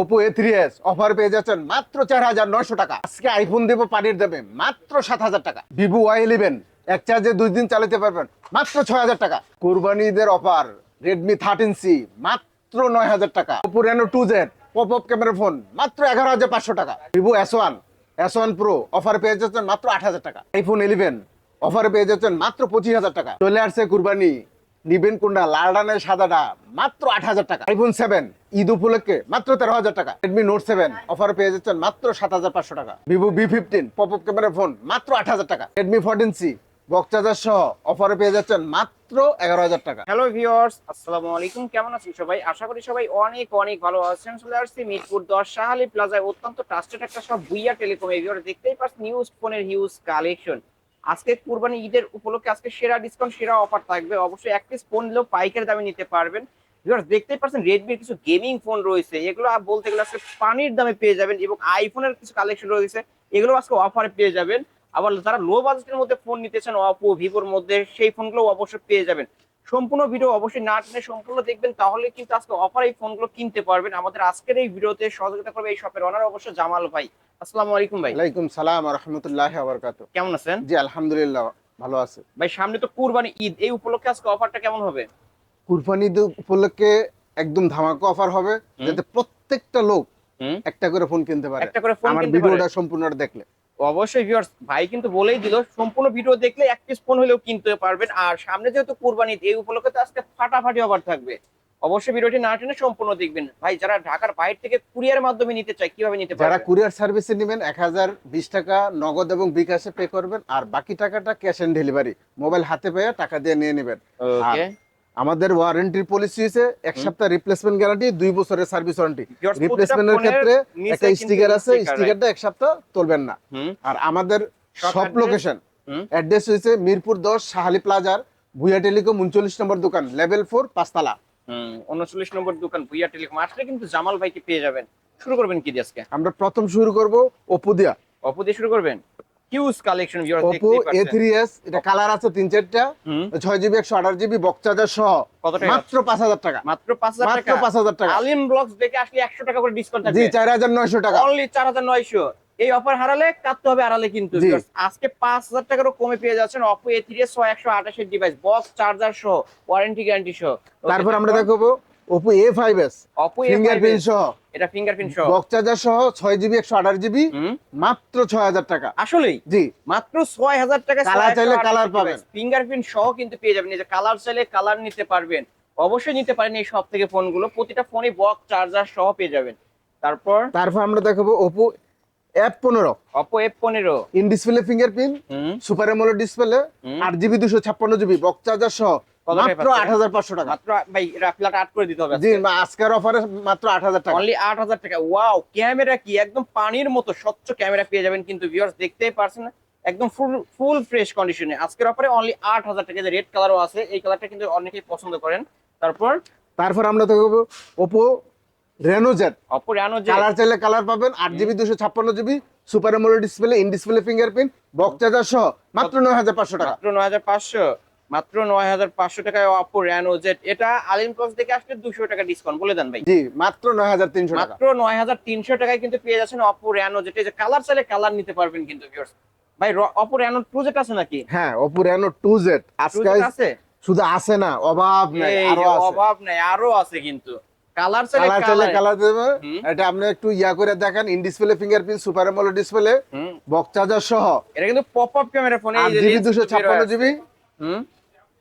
Oppo A three S offer পেয়ে যাচ্ছেন মাত্র চার হাজার নয়শো টাকা। আজকে আইফোন দেবো, পানির দেবে মাত্র সাত হাজার টাকা। ভিভো ওয়াই ইলেভেন এক চার্জে দুই দিন চালাতে পারবেন, মাত্র ছয় হাজার টাকা। কোরবানি ঈদের অফার রেডমি থার্টিন সি মাত্র নয় হাজার টাকা। Oppo Reno two Z pop up camera phone মাত্র এগারো হাজার পাঁচশো টাকা। Vivo S one S one pro offer পেয়ে যাচ্ছেন মাত্র আট হাজার টাকা। আইফোন ইলেভেন অফার পেয়ে যাচ্ছেন মাত্র পঁচিশ হাজার টাকা। চলে আসছে কুরবানি নিবেন কোনটা? লালডা নয় সাদাটা মাত্র আট হাজার টাকা। আইফোন সেভেন ঈদ উপলক্ষে মাত্র তেরো হাজার টাকা। রেডমি নোট সেভেন অফার পেয়ে যাচ্ছেন মাত্র সাত হাজার পাঁচশো টাকা। Vivo V fifteen pop up camera phone মাত্র আট হাজার টাকা। রেডমি ফোরটিন সি বক্স সহ অফারে পেয়ে যাচ্ছেন মাত্র এগারো হাজার টাকা। হ্যালো ভিউয়ার্স আসসালামু আলাইকুম। কেমন আছেন সবাই? আশা করি সবাই অনেক অনেক ভালো আছেন। চলে আসছি মিরপুর দশ শাহালি প্লাজায়। অত্যন্ত ট্রাস্টেড একটা সব বুইয়া টেলিকম এভিওর দেখতেই পাচ্ছেন নিউজ ফোনের হিউজ কালেকশন আজকে কুরবানি ঈদের উপলক্ষে আজকে সেরা ডিসকাউন্ট সেরা অফার থাকবে। অবশ্যই এক পিস ফোন নিলেও পাইকারি দামে নিতে পারবেন। দেখতে দেখতেই পাচ্ছেন রেডমির কিছু গেমিং ফোন রয়েছে। এগুলো বলতে গেলে আজকে পানির দামে পেয়ে যাবেন এবং আইফোনের কিছু কালেকশন রয়েছে। এগুলো আজকে অফারে পেয়ে যাবেন। আবার যারা লো বাজেটের মধ্যে ফোন নিতে চান অপো ভিভোর মধ্যে সেই ফোনগুলো অবশ্যই পেয়ে যাবেন। সম্পূর্ণ ভিডিও অবশ্যই না টেনে সম্পূর্ণ দেখবেন তাহলে কিন্তু আজকে অফার এই ফোনগুলো কিনতে পারবেন। আমাদের আজকের এই ভিডিওতে সহযোগিতা করবে এই শপের অনার অবশ্য জামাল ভাই। আসসালামু আলাইকুম ভাই। ওয়ালাইকুম সালাম রহমতুল্লাহ আবরকাত কেমন আছেন? জি আলহামদুলিল্লাহ ভালো আছে। ভাই সামনে তো কুরবানি ঈদ এই উপলক্ষে আজকে অফারটা কেমন হবে? কুরবানি ঈদ উপলক্ষে একদম ধামাকা অফার হবে যাতে প্রত্যেকটা লোক একটা করে ফোন কিনতে পারে। একটা করে ফোন আমার কিনতে পারে। ভিডিওটা সম্পূর্ণটা দেখলে। অবশ্যই ভিউয়ার্স ভাই কিন্তু বলেই দিল সম্পূর্ণ ভিডিও দেখলে এক পিস ফোন হলেও কিনতে পারবেন। আর সামনে যেহেতু কুরবানি এই উপলক্ষে তো আজকে ফাটাফাটি অফার থাকবে। অবশ্যই ভিডিওটি না টেনে সম্পূর্ণ দেখবেন। ভাই যারা ঢাকার বাইরে থেকে কুরিয়ার মাধ্যমে নিতে চায় কীভাবে নিতে যারা কুরিয়ার সার্ভিসে নেবেন এক হাজার বিশ টাকা নগদ এবং বিকাশে পে করবেন আর বাকি টাকাটা ক্যাশ অন ডেলিভারি মোবাইল হাতে পেয়ে টাকা দিয়ে নিয়ে নেবেন। ওকে আমাদের ওয়ারেন্টির পলিসি হচ্ছে এক সপ্তাহ রিপ্লেসমেন্ট গ্যারান্টি দুই বছরের সার্ভিস ওয়ারেন্টি রিপ্লেসমেন্টের ক্ষেত্রে একটা স্টিকার আছে স্টিকারটা এক সপ্তাহ তুলবেন না। আর আমাদের সব লোকেশন অ্যাড্রেস হয়েছে মিরপুর দশ সাহালি প্লাজার ভুয়া টেলিকম উনচল্লিশ নম্বর দোকান লেভেল ফোর পাঁচতলা। উনচল্লিশ নম্বর দোকান ভুইয়া টেলিকম। আসলে কিন্তু জামাল ভাইকে পেয়ে যাবেন। শুরু করবেন কি দিয়ে আজকে? আমরা প্রথম শুরু করব ওপো দিয়া। অপো দিয়ে শুরু করবেন? হিউজ কালেকশন ভিউয়ার্স ওপো দেখতেই পাচ্ছেন থ্রি এস এটা কালার আছে তিন চারটা হুম। ছয় জিবি একশো আঠাশ জিবি বক্সাজার সহ। মাত্র পাঁচ হাজার টাকা। মাত্র পাঁচ হাজার মাত্র টাকা? পাঁচ হাজার টাকা। আলিম ব্লগস দেখে আসলে একশো টাকা করে ডিসকাউন্ট জি থাকবে হাজার নয়শো টাকা। অনলি চার হাজার নয়শো। এই অফার হারালে কাটতে হবে আড়ালে কিন্তু। আজকে পাঁচ হাজার টাকারও কমে পেয়ে যাচ্ছেন অপো এ থ্রি ছয় একশো আঠাশের ডিভাইস বক্স চার্জার সহ ওয়ারেন্টি গ্যারান্টি সহ। তারপর আমরা দেখব Oppo A five S Oppo fingerprint সহ। এটা ফিঙ্গারপ্রিন্ট সহ। বক্সাজার সহ ছয় জিবি একশো আঠাশ জিবি মাত্র ছয় হাজার টাকা। আসলেই? জি। মাত্র ছয় হাজার টাকা Colour চাইলে colour পাবেন। ফিঙ্গারপ্রিন্ট সহ কিন্তু পেয়ে যাবেন। এই যে কালার চাইলে কালার নিতে পারবেন। অবশ্যই নিতে পারেন এই সব থেকে ফোনগুলো। প্রতিটা ফোনে বক্স চার্জার সহ পেয়ে যাবেন। তারপর? তারপর আমরা দেখাবো ওপো এফ পনেরো। অপো এফ পনেরো। In display fingerprint super AMOLED display আট জিবি দুশো ছাপ্পান্ন জিবি বক্সাজার সহ। কত টাকায় মাত্র পাচ্ছেন? আট হাজার পাঁচশো টাকা। মাত্র ভাই এটা ফ্ল্যাট আট করে দিতে হবে জি আজকের অফারে মাত্র আট হাজার টাকা। অনলি ওয়াও ক্যামেরা কি? একদম পানির মতো স্বচ্ছ ক্যামেরা পেয়ে যাবেন কিন্তু ভিউয়ার্স দেখতেই পারছেন না। একদম ফুল ফুল ফ্রেশ কন্ডিশনে আজকের অফারে অনলি আট হাজার টাকা। রেড কালারও আছে এই কালারটা কিন্তু অনেকেই পছন্দ করেন। তারপর? তারপর আমরা Oppo Reno Z Oppo Reno যে কালার চাইলে পাবেন super display in display fingerprint box charger সহ মাত্র নয় হাজার পাঁচশো টাকা। মাত্র নয় হাজার পাঁচশো। মাত্র নয় হাজার পাঁচশো টাকায় অপো রেনো জেড এটা আলিম প্লাস থেকে আসলে দুশো টাকা ডিসকাউন্ট বলে দেন ভাই। জি মাত্র নয় হাজার তিনশো মাত্র নয় হাজার তিনশো টাকায় কিন্তু পেয়ে যাচ্ছেন অপো রেনো জেড এই যে কালার চাইলে কালার নিতে পারবেন কিন্তু ভিউয়ার্স ভাই অপো রেনো টু জেড আছে নাকি? হ্যাঁ ওপো রেনো টু জেড আজকে আছে? শুধু আছে না অভাব নাই আরও অভাব নাই আরও আছে কিন্তু। কালার চাইলে কালার দেবে। এটা আপনি একটু ইয়া করে দেখেন in display fingerprint super display সহ। এটা কিন্তু পপ আপ ক্যামেরা ফোনে জিবি হুম।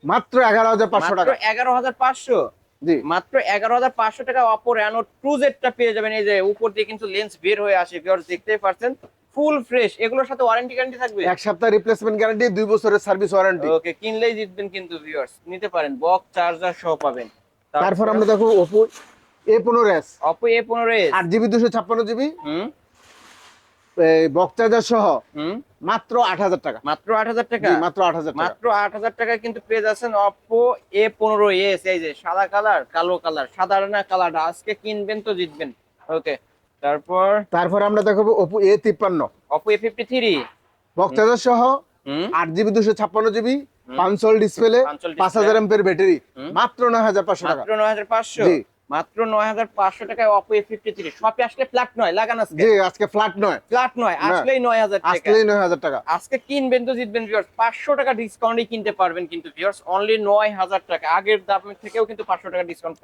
মাত্র এগারো হাজার পাঁচশো টাকা। এগারো হাজার পাঁচশো? মাত্র এগারো হাজার পাঁচশো টাকা অপো রেনো টু জেডটা পেয়ে যাবেন। এই যে উপর দিয়ে কিন্তু লেন্স বের হয়ে আসে দেখতেই পারছেন। ফুল ফ্রেশ এগুলোর সাথে ওয়ারেন্টি গ্যারান্টি থাকবে? এক সপ্তাহ রিপ্লেসমেন্ট গ্যারান্টি দুই বছরের সার্ভিস ওয়ারেন্টি ওকে কিনলেই জিতবেন কিন্তু ভিউয়ার্স নিতে পারেন। বক্স চার্জার সহ পাবেন। তারপর আমরা দেখো ওপো এ পনেরো এস অপো এ পনেরো এস আট জিবি দুশো ছাপ্পান্ন জিবি সহ মাত্র আট হাজার টাকা। মাত্র আট হাজার টাকা? মাত্র আট হাজার মাত্র আট হাজার টাকায় কিন্তু পেয়ে যাচ্ছেন অপো এ পনেরো এস এই যে সাদা কালার কালো কালার সাদা না কালারটা। আজকে কিনবেন তো জিতবেন। ওকে তারপর? তারপর আমরা দেখাবো ওপো এ তিপ্পান্ন। Oppo A fifty three box charger সহ আট জিবি দুশো ছাপ্পান্ন জিবি। পাঁচশোল ডিসপ্লে পাঁচ হাজার এমপের ব্যাটারি মাত্র নয় হাজার পাঁচশো টাকা। মাত্র নয় হাজার পাঁচশো? মাত্র নয় হাজার পাঁচশো টাকায় অপো এ ফিফটি থ্রি শপে আসলে ফ্ল্যাট নয় লাগান আজকে জি আজকে ফ্ল্যাট নয়। ফ্ল্যাট নয়। আসলেই নয় হাজার টাকা। আসলেই নয় হাজার টাকা। আজকে কিনবেন তো জিতবেন ভিউয়ার্স পাঁচশো টাকা ডিসকাউন্টে কিনতে পারবেন কিন্তু ভিউয়ার্স অনলি নয় হাজার টাকা। আগের দামের থেকেও কিন্তু পাঁচশো টাকা ডিসকাউন্ট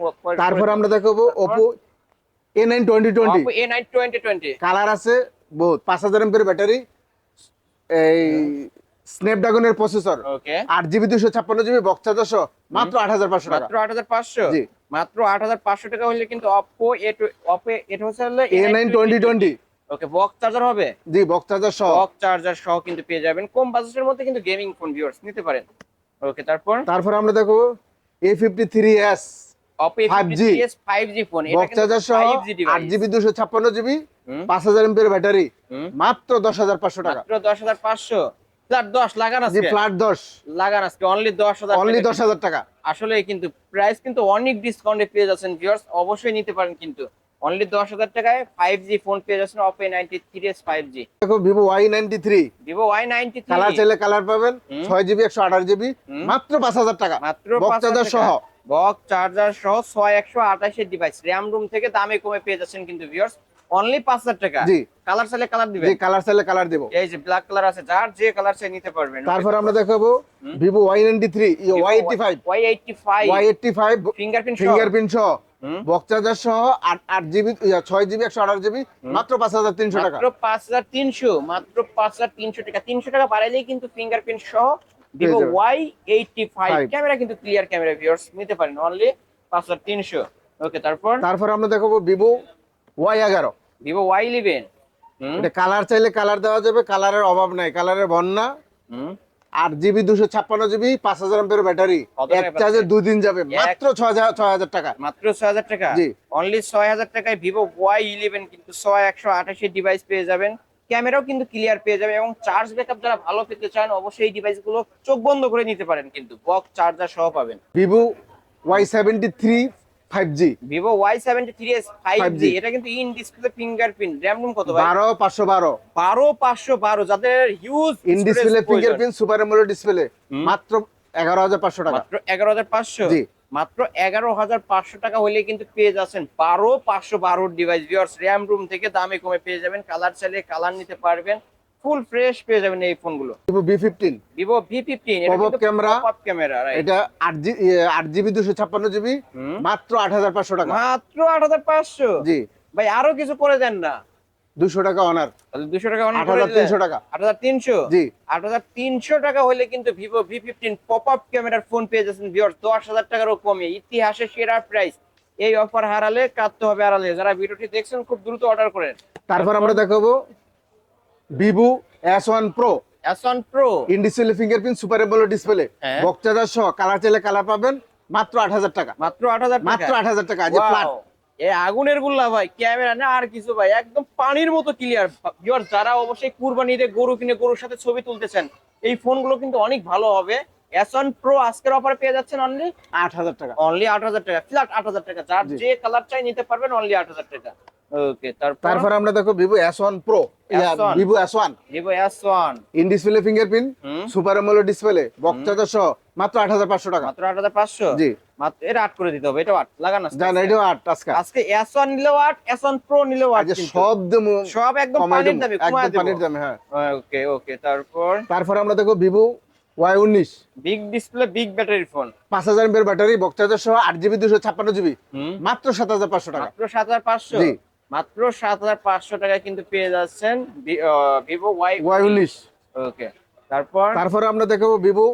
তারপর আমরা দেখাবো Oppo A nine twenty twenty A nine twenty twenty colour আছে বহুত। পাঁচ হাজার এমপের ব্যাটারি এই স্ন্যাপড্রাগনের প্রসেসর ওকে আট জিবি দুশো ছাপ্পান্ন জিবি বক্সা দশো মাত্র আট হাজার পাঁচশো টাকা। মাত্র আট হাজার পাঁচশো? জি। মাত্র আট হাজার পাঁচশো টাকা হলে কিন্তু অপো এ অপো এটা হচ্ছে A nine twenty twenty okay box charger হবে? জি বক্স চার্জার সহ। বক্স চার্জার সহ কিন্তু পেয়ে যাবেন। কম বাজেটের মধ্যে কিন্তু গেমিং ফোন ভিউয়ার্স নিতে পারেন। ওকে তারপর? তারপর আমরা দেখো A fifty three S Oppo 5G 5G phone GB পাঁচ হাজার এমপের ব্যাটারি মাত্র দশ হাজার পাঁচশো টাকা। দশ হাজার পাঁচশো। ফ্ল্যাট দশ লাগান জি আজকে? ফ্ল্যাট দশ। লাগান আজকে অনলি দশ হাজার অনলি দশ হাজার টাকা। আসলে কিন্তু প্রাইস কিন্তু অনেক ডিসকাউন্টে পেয়ে যাচ্ছেন ভিউয়ার্স অবশ্যই নিতে পারেন কিন্তু। অনলি দশ হাজার টাকায় ফাইভ জি ফোন পেয়ে যাচ্ছেন ফাইভ জি দেখো three Vivo Y ninety colour চাইলে কালার পাবেন হুম। ছয় জিবি একশো আঠাশ জিবি হুম। মাত্র পাঁচ হাজার টাকা। মাত্র বক্স চার্জার সহ। বক্স চার্জার সহ ছয় একশো আঠাশের ডিভাইস র্যাম রুম থেকে দামে কমে পেয়ে যাচ্ছেন কিন্তু ভিউয়ার্স অনলি পাঁচ হাজার টাকা। জি। কালার চাইলে কালার দিবেন। যে কালার চাইলে কালার দেবো। এই যে ব্ল্যাক কালার আছে যার যে কালার চাই নিতে পারবেন তারপর আমরা দেখাবো eighty five Y eighty five fingerprint fingerprint সহ। বক্স চার্জার সহ আট আট জিবি ছয় জিবি একশো আঠাশ জিবি মাত্র পাঁচ হাজার তিনশো টাকা। মাত্র পাঁচ হাজার তিনশো মাত্র পাঁচ হাজার তিনশো টাকা। তিনশো টাকা বাড়াইলেই কিন্তু ফিঙ্গারপ্রিন্ট সহ Vivo. Y eighty five camera কিন্তু ক্লিয়ার ক্যামেরা ভিউয়ার্স নিতে পারেন। অনলি পাঁচ হাজার তিনশো। ওকে তারপর? তারপর আমরা দেখাবো ভিভো ওয়াই এগারো। ভিভো ওয়াই ইলেভেন এটা কালার চাইলে কালার দেওয়া যাবে কালারের অভাব নাই কালারের বন্যা। আট জিবি দুশো ছাপ্পান্ন জিবি পাঁচ হাজার এমপের ব্যাটারি এক চার্জে? দুই দিন যাবে মাত্র ছয় হাজার ছয় হাজার টাকা। মাত্র ছয় হাজার টাকা? জি। অনলি ছয় হাজার টাকায় ভিভো ওয়াই ইলেভেন কিন্তু ছয় একশো আঠাশের ডিভাইস পেয়ে যাবেন। ক্যামেরাও কিন্তু ক্লিয়ার পেয়ে যাবে এবং চার্জ ব্যাকআপ যারা ভালো পেতে চান অবশ্যই এই ডিভাইসগুলো চোখ বন্ধ করে নিতে পারেন কিন্তু বক্স চার্জার সহ পাবেন। Vivo Y seventy three five G Vivo Y seventy three S five 5G এটা কিন্তু in display fingerprint RAM room কত ভাই? বারো পাঁচশো বারো। বারো পাঁচশো বারো যাদের huge in display fingerprint super display মাত্র এগারো হাজার পাঁচশো টাকা। মাত্র এগারো হাজার পাঁচশো? জি। মাত্র এগারো হাজার পাঁচশো টাকা হলে কিন্তু পেয়ে যাচ্ছেন বারো পাঁচশো বারোর ডিভাইস ভিউয়ার্স র্যাম রুম থেকে দামে কমে পেয়ে যাবেন। কালার চাইলে কালার নিতে পারবেন। ফুল ফ্রেশ পেয়ে যাবেন এই ফোনগুলো Vivo V fifteen Vivo V fifteen Pop-up camera। Camera এটা আট জি আট জিবি দুশো ছাপ্পান্ন জিবি। মাত্র আট হাজার পাঁচশো টাকা। মাত্র আট হাজার পাঁচশো? জি। ভাই আরও কিছু করে দেন না। দুশো টাকা অনার তাহলে দুশো টাকা আট হাজার তিনশো টাকা। আট হাজার তিনশো? জি। আট হাজার তিনশো টাকা হলে কিন্তু Vivo V fifteen pop up ক্যামেরার ফোন পেয়ে যাচ্ছেন ভিওর দশ হাজার টাকারও কমে। ইতিহাসে সেরা প্রাইস এই অফার হারালে কাটতে হবে আড়ালে। যারা ভিডিওটি দেখছেন খুব দ্রুত অর্ডার করেন। তারপর আমরা দেখাবো Vivo S one pro S one pro in display fingerprint super AMOLED display. Box charger সহ কালার চাইলে কালার পাবেন মাত্র আট হাজার টাকা। মাত্র আট হাজার মাত্র আট হাজার টাকা যে ফ্ল্যাট এ আগুনের গুল্লা ভাই ক্যামেরা না আর কিছু ভাই একদম পানির মতো ক্লিয়ার ভিউয়ার যারা অবশ্যই কুরবানিতে গরু কিনে গরুর সাথে ছবি তুলতেছেন এই ফোনগুলো কিন্তু অনেক ভালো হবে। অ্যাসন প্রো আজকের অফার পেয়ে যাচ্ছেন অনলি আট হাজার টাকা। অনলি আট হাজার টাকা ফ্ল্যাট আট হাজার টাকা। যার যে কালার চাই নিতে পারবেন অনলি আট হাজার টাকা। ওকে তারপর? তারপর আমরা দেখো pro S1 Vivo S one Vivo S one in display fingerprint super AMOLED display box charger সহ মাত্র আট হাজার পাঁচশো টাকা। মাত্র আট হাজার পাঁচশো? জি। মাত্র এটা আট করে দিতে হবে এটা আট লাগান এটাও আট আজকে। আজকে এস ওয়ান নিলেও আট এস ওয়ান প্রো নিলেও আট সব দেবো সব একদম পানির দামে একদম পানির দামে হ্যাঁ। ওকে ওকে তারপর? তারপর আমরা দেখো ভিভো ওয়াই উনিশ। Big display big battery phone পাঁচ হাজার ব্যাটারি বক্স চার্জার সহ আট জিবি দুশো ছাপ্পান্ন জিবি মাত্র সাত হাজার পাঁচশো টাকা। মাত্র সাত হাজার পাঁচশো। জি। মাত্র সাত হাজার পাঁচশো টাকায় কিন্তু পেয়ে যাচ্ছেন ভিভো ওয়াই ওয়াই উনিশ। ওকে তারপর? তারপরে আমরা দেখাবো ভিভো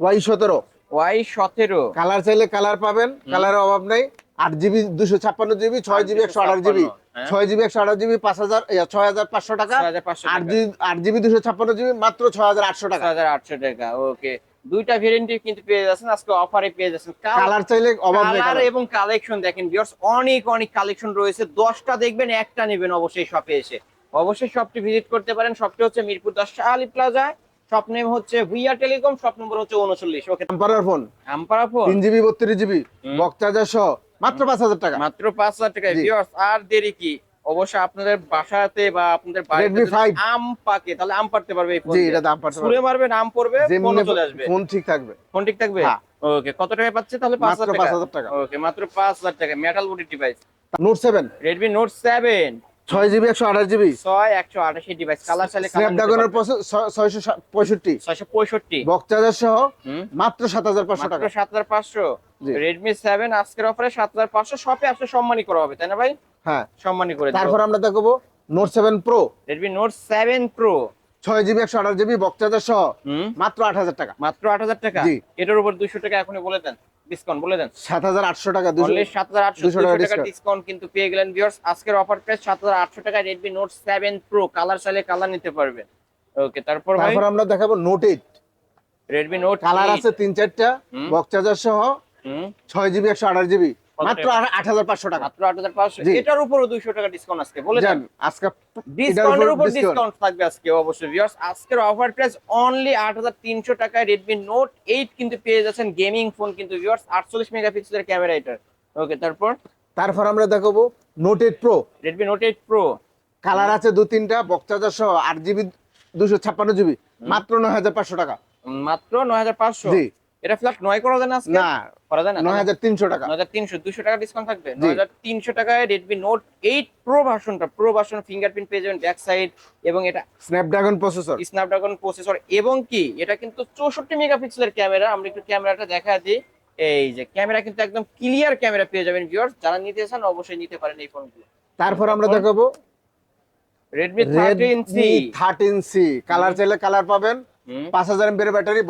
ওয়াই সতেরো। ওয়াই সতেরো। কালার চাইলে কালার পাবেন কালারের অভাব নেই। আট জিবি দুশো ছাপ্পান্ন জিবি ছয় জিবি একশো আঠাশ জিবি। হ্যাঁ। ছয় জিবি একশো আঠাশ জিবি পাঁচ হাজার ছয় হাজার পাঁচশো টাকা। ছয় আট জিবি আট জিবি দুশো ছাপ্পান্ন জিবি মাত্র ছয় হাজার আটশো টাকা। হাজার আটশো টাকা ওকে দুইটা ভেরিয়েন্টে কিন্তু পেয়ে যাচ্ছেন আজকে অফারে পেয়ে যাচ্ছেন। কালার চাইলে অভাব নেই কালার এবং কালেকশন দেখেন ভিউয়ার্স অনেক অনেক কালেকশন রয়েছে। দশটা দেখবেন একটা নেবেন অবশ্যই শপে এসে। অবশ্যই শপটি ভিজিট করতে পারেন। শপটি হচ্ছে মিরপুর দশ আলি প্লাজায় শপ নেম হচ্ছে ভুইয়া টেলিকম শপ নম্বর হচ্ছে উনচল্লিশ ওকে আম্পারার ফোন আম্পারা ফোন তিন জিবি বত্রিশ জিবি হুম। বক্স চার্জার সহ। মাত্র পাঁচ হাজার টাকা। মাত্র পাঁচ হাজার টাকায়। জি। ভিউয়ার্স আর দেরি কি? অবশ্যই আপনাদের বাসাতে বা আপনাদের বাড়িতে Redmi যদি 5 আম পাকে তাহলে আম পারতে পারবে এই ফোন জি। এটা দাম পাঠাতে ছুঁড়ে মারবেন আম পড়বে ফোন চলে আসবে। ফোন ঠিক থাকবে। ফোন ঠিক থাকবে? হ্যাঁ। ওকে কত টাকায় পাচ্ছে? তাহলে পাঁচ মাত্র হাজার পাঁচ টাকা। হাজার টাকা। ওকে মাত্র পাঁচ হাজার টাকা। Metal body device note seven Redmi note seven ছয় জিবি একশো আঠাশ জিবি। ছয় একশো ডিভাইস কালার চাইলে স্ন্যাপড্রাগনের ছয়শো পঁয়ষট্টি। ছয়শো পঁয়ষট্টি। বক্স চার্জার সহ মাত্র সাত হাজার পাঁচশো মাত্র টাকা। সাত হাজার পাঁচশো। রেডমি সেভেন আজকের অফারে সাত হাজার পাঁচশো শপে আসলে সম্মানই করা হবে তাই না ভাই? হ্যাঁ। সম্মানী করে তারপর আমরা দেখব note seven pro Redmi note seven pro ছয় জিবি একশো আঠাশ জিবি বক্স সহ। মাত্র আট হাজার টাকা। মাত্র আট হাজার টাকা। এটার উপর দুশো টাকা এখনই বলে দেন। ডিসকাউন্ট বলে দেন। সাত হাজার আটশো টাকা সাত হাজার আটশো টাকা ডিসকাউন্ট কিন্তু পেয়ে গেলেন ভিউয়ার্স আজকের অফার প্রাইস সাত হাজার আটশো টাকা Redmi note seven pro colour চাইলে কালার নিতে পারবেন। ওকে তারপর ভাই? তারপর আমরা দেখাবো note eight Redmi note colour আছে তিন চারটা। বক্স চার্জার সহ। ছয় জিবি একশো আঠাশ জিবি। মাত্র আট হাজার পাঁচশো টাকা। মাত্র আট হাজার পাঁচশো? এটার উপরও দুইশো টাকা ডিসকাউন্ট আজকে বলে জান আজকে ডিসকাউন্টের উপর ডিসকাউন্ট থাকবে আজকে অবশ্যই ভিউয়ার্স আজকের অফার প্রাইস অনলি আট হাজার তিনশো টাকায় রেডমি নোট এইট কিন্তু পেয়ে যাচ্ছেন গেমিং ফোন কিন্তু ভিউয়ার্স আটচল্লিশ মেগাপিক্সেলের ক্যামেরা এটার। ওকে তারপর? তারপর আমরা দেখাবো note eight pro Redmi note eight pro colour আছে দু তিনটা বক্স চার্জার সহ আট জিবি দুশো ছাপ্পান্ন জিবি। মাত্র নয় হাজার পাঁচশো টাকা। মাত্র নয় হাজার পাঁচশো? এটা ফ্ল্যাট নয় করা যায় না না করা যায় না? নয় হাজার তিনশো টাকা। নয় হাজার তিনশো দুশো টাকা ডিসকাউন্ট থাকবে। জি। নয় হাজার তিনশো টাকায় রেডমি নোট এইট প্রো ভার্সনটা প্রো ভার্সন ফিঙ্গারপ্রিন্ট পেয়ে যাবেন ব্যাক সাইড এবং এটা স্ন্যাপড্রাগন প্রসেসর স্ন্যাপড্রাগন প্রসেসর এবং কি? এটা কিন্তু চৌষট্টি মেগাপিক্সেলের ক্যামেরা আমরা একটু ক্যামেরাটা দেখা দিই। এই যে ক্যামেরা কিন্তু একদম ক্লিয়ার ক্যামেরা পেয়ে যাবেন ভিউয়ার্স যারা নিতে চান অবশ্যই নিতে পারেন এই ফোনগুলো তারপর আমরা দেখাবো রেডমি থার্টিন সি কালার চাইলে কালার পাবেন। পাঁচ হাজার এমপের ব্যাটারি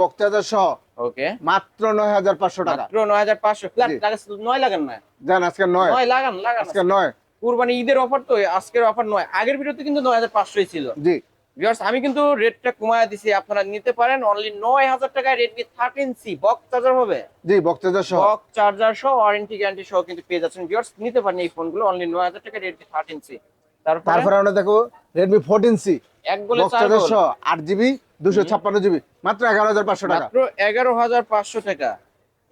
সহ। ওকে। মাত্র নয় হাজার পাঁচশো টাকা। মাত্র নয় হাজার পাঁচশো। নয় লাগান না? জান আজকে নয়। নয় লাগান লাগান আজকে নয়। কুরবানি ঈদের অফার তো আজকের অফার নয়। আগের ভিডিওতে কিন্তু নয় হাজার পাঁচশোই ছিল। জি। ভিউয়ার্স আমি কিন্তু রেটটা কমায় দিছি আপনারা নিতে পারেন। অনলি নয় হাজার টাকায় Redmi thirteen C box charger হবে? জি বক্স চার্জার সহ। বক্স চার্জার সহ ওয়ারেন্টি গ্যারান্টি সহ কিন্তু পেয়ে যাচ্ছেন। ভিউয়ার্স নিতে পারেন এই ফোনগুলো অনলি নয় হাজার টাকায় রেডমি থার্টিন সি তারপর? আমরা দেখো রেডমি ফোরটিন সি আট জিবি দুশো ছাপ্পান্ন জিবি মাত্র এগারো হাজার পাঁচশো টাকা। মাত্র এগারো হাজার পাঁচশো টাকা।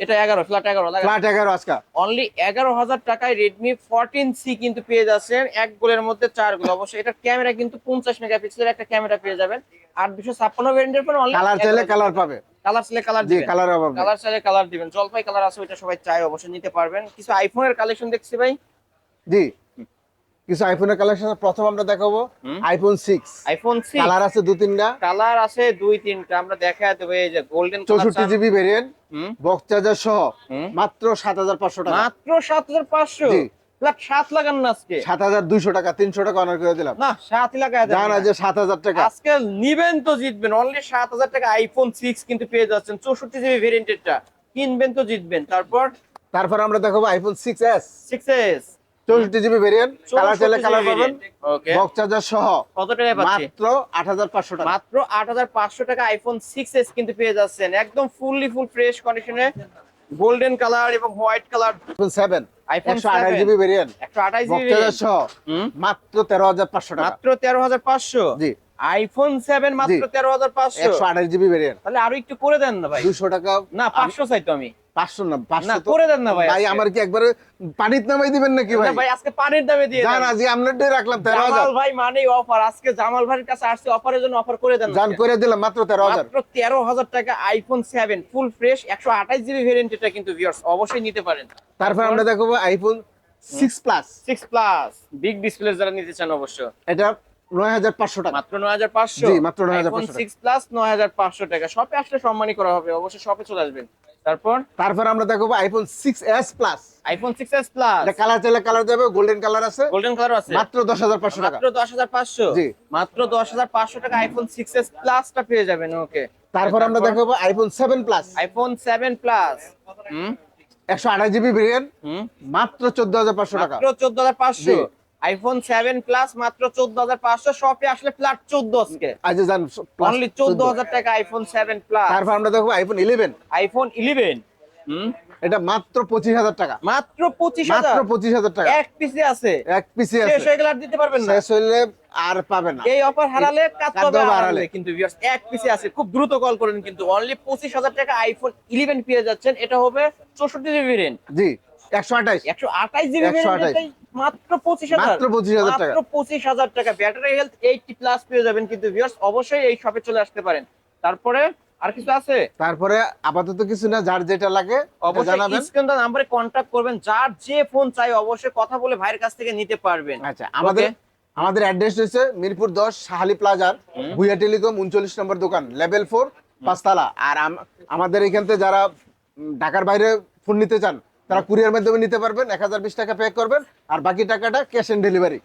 এটা এগারো ফ্ল্যাট এগারো ফ্ল্যাট এগারো আজকা। অনলি এগারো হাজার টাকায় রেডমি ফোরটিন সি কিন্তু পেয়ে যাচ্ছেন। এক গোলের মধ্যে চার গোল। অবশ্যই এটার ক্যামেরা কিন্তু পঞ্চাশ মেগাপিক্সেলের একটা ক্যামেরা পেয়ে যাবেন। আর দুশো ছাপ্পান্ন ভ্যারিয়েন্টের পর অনলি কালার চাইলে কালার পাবে। কালার চাইলে কালার জি দিবেন। কালার নেই। কালার চাইলে কালার দিবেন। জলপাই কালার আছে ওইটা সবাই চাই অবশ্যই নিতে পারবেন। কিছু আইফোনের কালেকশন দেখছি ভাই? জি। কিছু আইফোনের কালেকশন প্রথম আমরা দেখাবো iPhone six iPhone six colour আছে দু তিনটা। কালার আছে দুই তিনটা। আমরা দেখা দেবো এই যে গোল্ডেন চৌষট্টি জিবি ভেরিয়েন্ট বক্স চার্জার সহ মাত্র সাত হাজার পাঁচশো টাকা। মাত্র সাত হাজার পাঁচশো? জি। সাত লাগান না আজকে। সাত হাজার দুইশো টাকা তিনশো টাকা অনার করে দিলাম। না সাত লাগায় জানা না। যে সাত হাজার টাকা। আজকে নিবেন তো জিতবেন। অনলি সাত হাজার টাকা আইফোন সিক্স কিন্তু পেয়ে যাচ্ছেন। চৌষট্টি জিবি ভেরিয়েন্টেরটা কিনবেন তো জিতবেন। তারপর? তারপর আমরা দেখাবো iPhone six S six S চৌষট্টি জিবি ভেরিয়েন্ট কালার চাইলে কালার পাবেন। বক্স চার্জার সহ। কত টাকায় পাচ্ছি? মাত্র আট হাজার পাঁচশো টাকা। মাত্র আইফোন সিক্স এস কিন্তু পেয়ে যাচ্ছেন। একদম ফুললি ফুল ফ্রেশ কন্ডিশনে গোল্ডেন কালার এবং white colour iPhone GB variant GB সহ। মাত্র তেরো হাজার পাঁচশো টাকা। মাত্র তেরো হাজার পাঁচশো? জি। আইফোন সেভেন মাত্র জি। তেরো হাজার পাঁচশো? একশো আঠাশ জিবি ভেরিয়েন্ট তাহলে আরও একটু করে দেন না ভাই। দুশো টাকা না পাঁচশো চাইতো আমি। পাঁচশো না পাঁচশো করে দেন না ভাই ভাই আমার কি একবারে পানিত নামাই দিবেন নাকি ভাই? ভাই আজকে পানির দামে দিয়ে জান। আজকে রাখলাম তেরো হাজার। ভাই মানেই অফার আজকে জামাল ভাইয়ের কাছে আসছে অফারের জন্য অফার করে দেন জান করে দিলাম মাত্র তেরো হাজার। মাত্র তেরো হাজার টাকা আইফোন সেভেন ফুল ফ্রেশ একশো আঠাশ জিবি ভেরিয়েন্ট এটা কিন্তু ভিউয়ার্স অবশ্যই নিতে পারেন। তারপর আমরা দেখাবো iPhone six plus six plus big display যারা নিতে চান অবশ্য। এটা নয় হাজার পাঁচশো টাকা। মাত্র নয় হাজার পাঁচশো। মাত্র 9,500 টাকা। সিক্স প্লাস নয় হাজার পাঁচশো টাকা। শপে আসলে সম্মানই করা হবে অবশ্যই শপে চলে আসবেন। তারপর? তারপর আমরা দেখাবো iPhone six S plus iPhone six S plus এটা কালার চাইলে কালার যাবে গোল্ডেন কালার আছে। গোল্ডেন কালার আছে। মাত্র দশ হাজার পাঁচশো টাকা। মাত্র দশ হাজার পাঁচশো? জি। মাত্র দশ হাজার পাঁচশো টাকা আইফোন সিক্স এস প্লাসটা পেয়ে যাবেন ওকে তারপর আমরা দেখাবো iPhone seven plus iPhone seven plus hmm? একশো আঠাশ জিবি ভেরিয়েন্ট হুম? মাত্র চোদ্দ হাজার পাঁচশো টাকা। মাত্র চোদ্দ হাজার পাঁচশো? জি। আইফোন সেভেন প্লাস মাত্র চোদ্দ হাজার পাঁচশো। শপে আসলে ফ্ল্যাট চোদ্দ আজকে। আজ জান অনলি চোদ্দ। হাজার টাকা আইফোন সেভেন প্লাস তারপর আমরা দেখব iPhone eleven iPhone eleven hmm? এটা মাত্র পঁচিশ হাজার টাকা। মাত্র পঁচিশ হাজার। মাত্র পঁচিশ হাজার টাকা। এক পিসে আছে। এক পিসি শেষ আছে। হয়ে গেলে আর দিতে পারবেন না। শেষ হইলে আর পাবে না। এই অফার হারালে হারালে। কিন্তু viewers, এক পিসে আছে। খুব দ্রুত কল করেন কিন্তু অনলি পঁচিশ হাজার টাকা আইফোন ইলেভেন পেয়ে যাচ্ছেন। এটা হবে চৌষট্টি জিবি ভেরিয়েন্ট জি একশো আঠাশ। একশো আঠাশ জিবি 128 মাত্র পঁচিশ হাজার 25,000 টাকা। পঁচিশ হাজার টাকা। ব্যাটারি হেলথ এইটটি প্লাস পেয়ে যাবেন কিন্তু ভিউয়ার্স অবশ্যই এই শপে চলে আসতে পারেন। তারপরে আর কিছু আছে? তারপরে আপাতত কিছু না যার যেটা লাগে অবশ্যই নাম্বারে করবেন। যার যে ফোন চাই অবশ্যই কথা বলে ভাইয়ের কাছ থেকে নিতে পারবেন। আচ্ছা আমাদের আমাদের অ্যাড্রেস হচ্ছে মিরপুর দশ সাহালি প্লাজার। ভুইয়া টেলিকম উনচল্লিশ নম্বর দোকান লেভেল ফোর পাঁচতলা। আর আমাদের এখান থেকে যারা ঢাকার বাইরে ফোন নিতে চান তারা কুরিয়ার মাধ্যমে নিতে পারবেন এক হাজার বিশ টাকা পে করবেন আর বাকি টাকাটা cash on delivery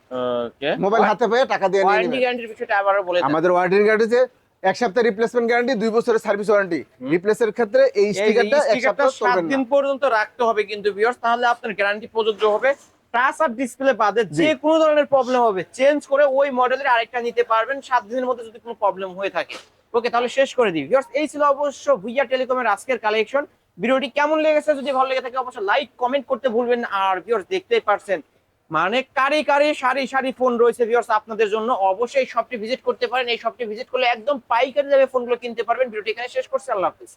okay mobile হাতে পেয়ে টাকা দিয়ে নিয়ে ওয়ারেন্টি নেবেন। গ্যারান্টির বিষয়টা আবারও বলে দেন। আমাদের ওয়ারেন্টি গ্যারান্টি হচ্ছে এক সপ্তাহ রিপ্লেসমেন্ট গ্যারান্টি দুই বছরের সার্ভিস ওয়ারেন্টি রিপ্লেসের ক্ষেত্রে এই স্টিকারটা এক সপ্তাহ সাত দিন পর্যন্ত রাখতে হবে কিন্তু ভিউয়ার্স তাহলে আপনার গ্যারান্টি প্রযোজ্য হবে। টাচ আর ডিসপ্লে বাদে যে কোনো ধরনের প্রবলেম হবে চেঞ্জ করে ওই মডেলের আরেকটা নিতে পারবেন সাত দিনের মধ্যে যদি কোনো প্রবলেম হয়ে থাকে। ওকে তাহলে শেষ করে দিই। ভিউয়ার্স এই ছিল অবশ্য ভুইয়া টেলিকমের আজকের কালেকশন ভিডিওটি কেমন লেগেছে যদি ভালো লেগে থাকে অবশ্যই লাইক কমেন্ট করতে ভুলবেন আর ভিউয়ার্স দেখতেই পারছেন মানে কারি কারি সারি সারি ফোন রয়েছে ভিউয়ার্স আপনাদের জন্য। অবশ্যই শপটি ভিজিট করতে পারেন। এই শপটি ভিজিট করলে একদম পাইকারি দামে ফোনগুলো কিনতে পারবেন। ভিডিওটি এখানে শেষ করছি। আল্লাহ হাফিজ।